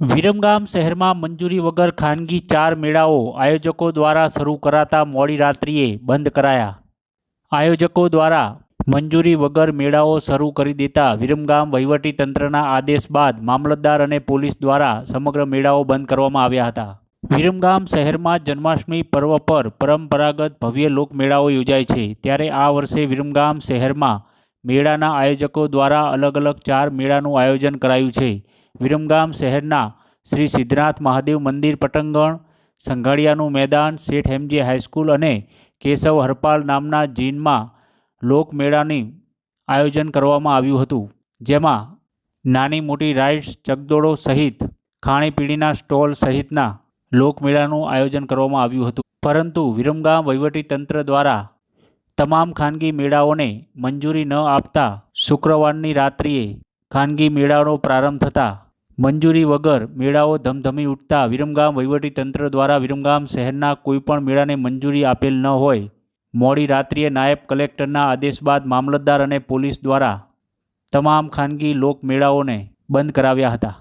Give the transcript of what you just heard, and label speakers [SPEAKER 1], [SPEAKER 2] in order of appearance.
[SPEAKER 1] વિરમગામ શહેરમાં મંજૂરી વગર ખાનગી ચાર મેળાઓ આયોજકો દ્વારા શરૂ કરાતા મોડી રાત્રિએ બંધ કરાયા. આયોજકો દ્વારા મંજૂરી વગર મેળાઓ શરૂ કરી દેતા વિરમગામ વહીવટીતંત્રના આદેશ બાદ મામલતદાર અને પોલીસ દ્વારા સમગ્ર મેળાઓ બંધ કરવામાં આવ્યા હતા. વિરમગામ શહેરમાં જન્માષ્ટમી પર્વ પર પરંપરાગત ભવ્ય લોકમેળાઓ યોજાય છે. ત્યારે આ વર્ષે વિરમગામ શહેરમાં મેળાના આયોજકો દ્વારા અલગ અલગ ચાર મેળાનું આયોજન કરાયું છે. વિરમગામ શહેરના શ્રી સિદ્ધનાથ મહાદેવ મંદિર પટંગણ, સંઘાડિયાનું મેદાન, શેઠ હેમજી હાઈસ્કૂલ અને કેશવ હરપાલ નામના જીનમાં લોકમેળાનું આયોજન કરવામાં આવ્યું હતું. જેમાં નાની મોટી રાઇડ્સ ચકદોડો સહિત ખાણીપીણીના સ્ટોલ સહિતના લોકમેળાનું આયોજન કરવામાં આવ્યું હતું. પરંતુ વિરમગામ વહીવટીતંત્ર દ્વારા તમામ ખાનગી મેળાઓને મંજૂરી ન આપતા શુક્રવારની રાત્રિએ ખાનગી મેળાનો પ્રારંભ થતાં મંજૂરી વગર મેળાઓ ધમધમી ઉઠતા વિરમગામ વહીવટીતંત્ર દ્વારા વિરમગામ શહેરના કોઈપણ મેળાને મંજૂરી આપેલ ન હોય, મોડી રાત્રિએ નાયબ કલેક્ટરના આદેશ બાદ મામલતદાર અને પોલીસ દ્વારા તમામ ખાનગી લોકમેળાઓને બંધ કરાવ્યા હતા.